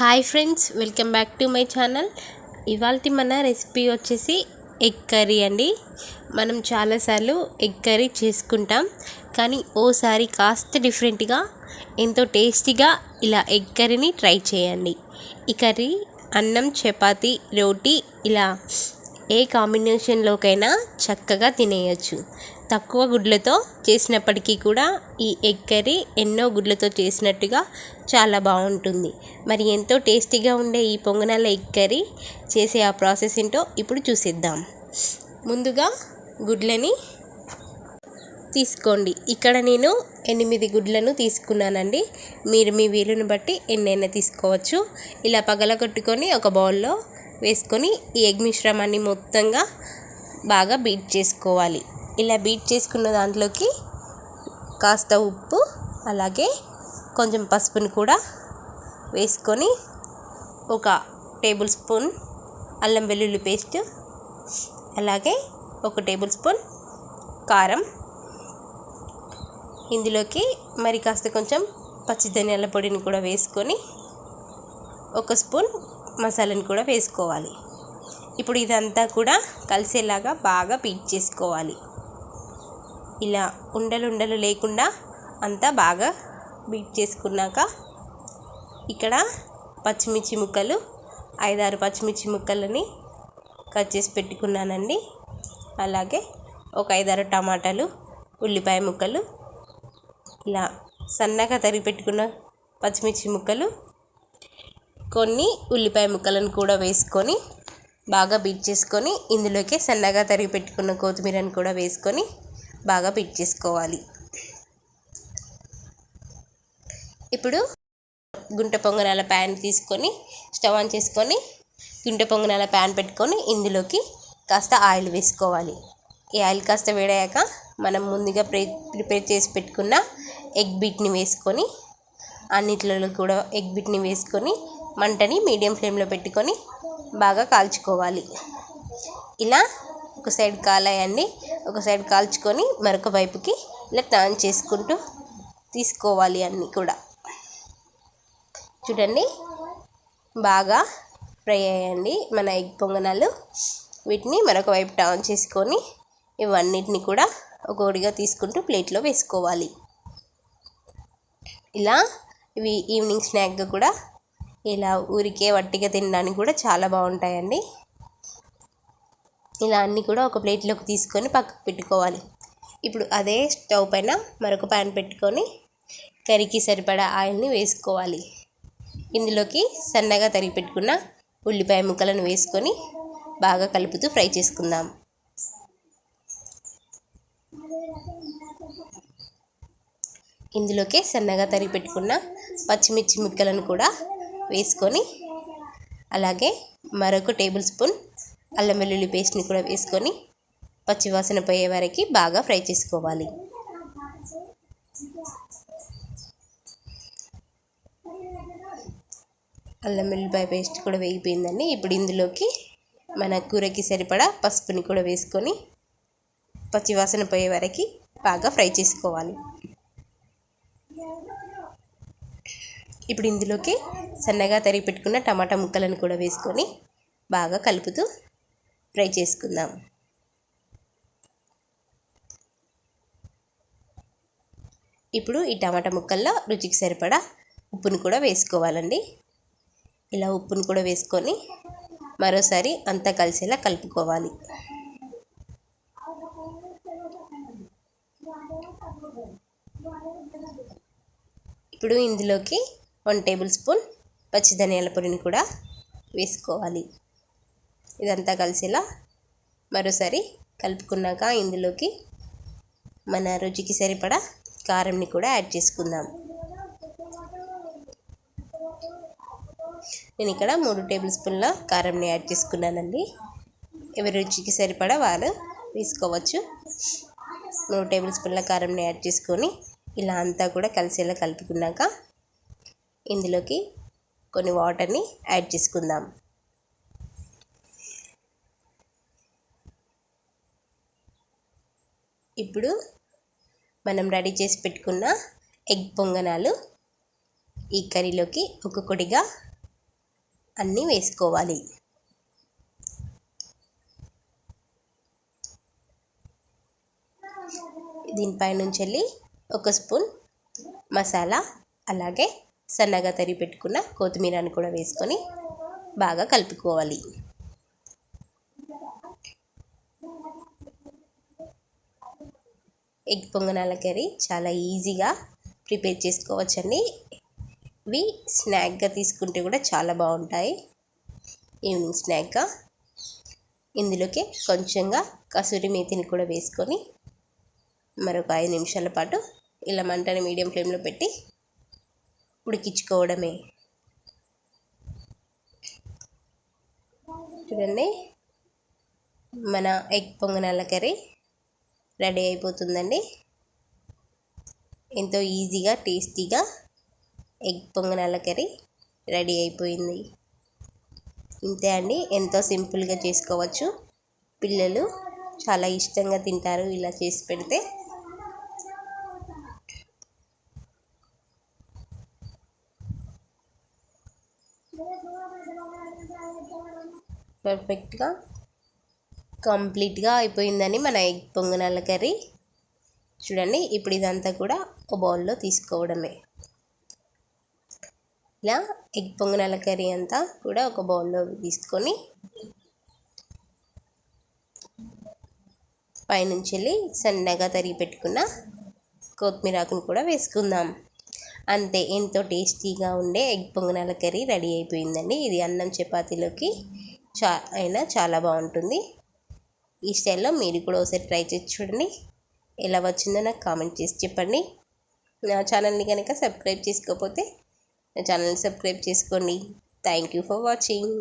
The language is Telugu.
Hi friends welcome back to my channel. ఇవాళ మన రెసిపీ వచ్చేసి ఎగ్ కర్రీ అండి. మనం చాలాసార్లు ఎగ్ కర్రీ చేసుకుంటాం కానీ ఓసారి కాస్త డిఫరెంట్గా ఎంతో టేస్టీగా ఇలా ఎగ్ కర్రీని ట్రై చేయండి. ఈ కర్రీ అన్నం చపాతి రోటీ ఇలా ఏ కాంబినేషన్లోకైనా చక్కగా తినేయచ్చు. తక్కువ గుడ్లతో చేసినప్పటికీ కూడా ఈ ఎగ్ కర్రీ ఎన్నో గుడ్లతో చేసినట్టుగా చాలా బాగుంటుంది. మరి ఎంతో టేస్టీగా ఉండే ఈ పొంగనాల ఎగ్ కర్రీ చేసే ఆ ప్రాసెస్ ఏంటో ఇప్పుడు చూసేద్దాం. ముందుగా గుడ్లని తీసుకోండి. ఇక్కడ నేను ఎనిమిది గుడ్లను తీసుకున్నానండి. మీరు మీ వీలుని బట్టి ఎన్నైనా తీసుకోవచ్చు. ఇలా పగలగొట్టుకొని ఒక బౌల్లో వేసుకొని ఈ ఎగ్ మిశ్రమాన్ని మొత్తంగా బాగా బీట్ చేసుకోవాలి. ఇలా బీట్ చేసుకున్న దాంట్లోకి కాస్త ఉప్పు అలాగే కొంచెం పసుపుని కూడా వేసుకొని ఒక టేబుల్ స్పూన్ అల్లం వెల్లుల్లి పేస్ట్ అలాగే ఒక టేబుల్ స్పూన్ కారం. ఇందులోకి మరి కాస్త కొంచెం పచ్చి ధనియాల పొడిని కూడా వేసుకొని ఒక స్పూన్ మసాలాని కూడా వేసుకోవాలి. ఇప్పుడు ఇదంతా కూడా కలిసేలాగా బాగా బీట్ చేసుకోవాలి. ఇలా ఉండలు ఉండలు లేకుండా అంతా బాగా బీట్ చేసుకున్నాక ఇక్కడ పచ్చిమిర్చి ముక్కలు ఐదారు పచ్చిమిర్చి ముక్కలని కట్ చేసి పెట్టుకున్నానండి. అలాగే ఒక ఐదారు టమాటాలు ఉల్లిపాయ ముక్కలు ఇలా సన్నగా తరిగి పెట్టుకున్న పచ్చిమిర్చి ముక్కలు కొన్ని ఉల్లిపాయ ముక్కలను కూడా వేసుకొని బాగా బీట్ చేసుకొని ఇందులోకి సన్నగా తరిగి పెట్టుకున్న కొత్తిమీరని కూడా వేసుకొని బాగా పిట్ చేసుకోవాలి. ఇప్పుడు గుంట పొంగనాల ప్యాన్ తీసుకొని స్టవ్ ఆన్ చేసుకొని గుంట పొంగనాల ప్యాన్ పెట్టుకొని ఇందులోకి కాస్త ఆయిల్ వేసుకోవాలి. ఈ ఆయిల్ కాస్త వేడయ్యాక మనం ముందుగా ప్రి ప్రిపేర్ చేసి పెట్టుకున్న ఎగ్ బీట్ని వేసుకొని అన్నిట్లలో కూడా ఎగ్ బీట్ని వేసుకొని మంటని మీడియం ఫ్లేమ్లో పెట్టుకొని బాగా కాల్చుకోవాలి. ఇలా ఒక సైడ్ కాలేయండి ఒక సైడ్ కాల్చుకొని మరొక వైపుకి ఇలా టర్న్ చేసుకుంటూ తీసుకోవాలి అన్నీ కూడా. చూడండి బాగా ఫ్రై అయ్యండి మన ఎగ్ పొంగనాలు. వీటిని మరొక వైపు టర్న్ చేసుకొని ఇవన్నిటిని కూడా ఒక్కొక్కటిగా తీసుకుంటూ ప్లేట్లో వేసుకోవాలి. ఇలా ఇవి ఈవినింగ్ స్నాక్గా కూడా ఇలా ఊరికే వట్టిగా తినడానికి కూడా చాలా బాగుంటాయండి. ఇలా అన్నీ కూడా ఒక ప్లేట్లోకి తీసుకొని పక్కకు పెట్టుకోవాలి. ఇప్పుడు అదే స్టవ్ పైన మరొక ప్యాన్ పెట్టుకొని కర్రీకి సరిపడా ఆయిల్ని వేసుకోవాలి. ఇందులోకి సన్నగా తరిగి పెట్టుకున్న ఉల్లిపాయ ముక్కలను వేసుకొని బాగా కలుపుతూ ఫ్రై చేసుకుందాం. ఇందులోకి సన్నగా తరిగి పెట్టుకున్న పచ్చిమిర్చి ముక్కలను కూడా వేసుకొని అలాగే మరొక టేబుల్ స్పూన్ అల్లం వెల్లుల్లి పేస్ట్ని కూడా వేసుకొని పచ్చివాసన పోయే వరకు బాగా ఫ్రై చేసుకోవాలి. అల్లం వెల్లుల్లిపాయ పేస్ట్ కూడా వేగిపోయిందండి. ఇప్పుడు ఇందులోకి మన కూరకి సరిపడా పసుపుని కూడా వేసుకొని పచ్చివాసన పోయే వరకు బాగా ఫ్రై చేసుకోవాలి. ఇప్పుడు ఇందులోకి సన్నగా తరిగి పెట్టుకున్న టమాటా ముక్కలను కూడా వేసుకొని బాగా కలుపుతూ ఫ్రై చేసుకుందాం. ఇప్పుడు ఈ టమాటా ముక్కల్లో రుచికి సరిపడా ఉప్పును కూడా వేసుకోవాలండి. ఇలా ఉప్పును కూడా వేసుకొని మరోసారి అంతా కలిసేలా కలుపుకోవాలి. ఇప్పుడు ఇందులోకి వన్ టేబుల్ స్పూన్ పచ్చి ధనియాల పొడిని కూడా వేసుకోవాలి. ఇదంతా కలిసేలా మరోసారి కలుపుకున్నాక ఇందులోకి మన రుచికి సరిపడా కారంని కూడా యాడ్ చేసుకుందాం. నేను ఇక్కడ మూడు టేబుల్ స్పూన్ల కారంని యాడ్ చేసుకున్నానండి. ఎవరి రుచికి సరిపడా వారు తీసుకోవచ్చు. మూడు టేబుల్ స్పూన్ల కారంని యాడ్ చేసుకొని ఇలా అంతా కూడా కలిసేలా కలుపుకున్నాక ఇందులోకి కొన్ని వాటర్ని యాడ్ చేసుకుందాం. ఇప్పుడు మనం రెడీ చేసి పెట్టుకున్న ఎగ్ పొంగనాలు ఈ కర్రీలోకి ఒక్కొక్కటిగా అన్నీ వేసుకోవాలి. దీనిపై నుంచి వెళ్ళి ఒక స్పూన్ మసాలా అలాగే సన్నగా తరిగి పెట్టుకున్న కొత్తిమీరని కూడా వేసుకొని బాగా కలుపుకోవాలి. ఎగ్ పొంగనాల కర్రీ చాలా ఈజీగా ప్రిపేర్ చేసుకోవచ్చండి. ఇవి స్నాక్గా తీసుకుంటే కూడా చాలా బాగుంటాయి. ఈవినింగ్ స్నాక్గా. ఇందులోకి కొంచెంగా కసూరి మేతిని కూడా వేసుకొని మరొక ఐదు నిమిషాల పాటు ఇలా మంటని మీడియం ఫ్లేమ్లో పెట్టి ఉడికించుకోవడమే. చూడండి. మన ఎగ్ పొంగనాల కర్రీ రెడీ అయిపోతుందండి. ఎంతో ఈజీగా టేస్టీగా ఎగ్ పొంగనాల కర్రీ రెడీ అయిపోయింది. ఇంతే అండి. ఎంతో సింపుల్గా చేసుకోవచ్చు. పిల్లలు చాలా ఇష్టంగా తింటారు ఇలా చేసి పెడితే. పర్ఫెక్ట్గా కంప్లీట్గా అయిపోయిందని మన ఎగ్ పొంగనాల కర్రీ. చూడండి ఇప్పుడు ఇదంతా కూడా ఒక బౌల్లో తీసుకోవడమే. ఇలా ఎగ్ పొంగనాల కర్రీ అంతా కూడా ఒక బౌల్లో తీసుకొని పైనుంచి వెళ్ళి సన్నగా తరిగి పెట్టుకున్న కొత్తిమీర ఆకును కూడా వేసుకుందాం. అంతే ఎంతో టేస్టీగా ఉండే ఎగ్ పొంగనాల కర్రీ రెడీ అయిపోయిందండి. ఇది అన్నం చపాతీలోకి చా అయినా చాలా బాగుంటుంది. ఈ స్టైల్లో మీరు కూడా ఒకసారి ట్రై చేసి చూడండి. ఎలా వచ్చిందో నాకు కామెంట్ చేసి చెప్పండి. నా ఛానల్ని కనుక సబ్స్క్రైబ్ చేసుకోకపోతే నా ఛానల్ని సబ్స్క్రైబ్ చేసుకోండి. Thank you for watching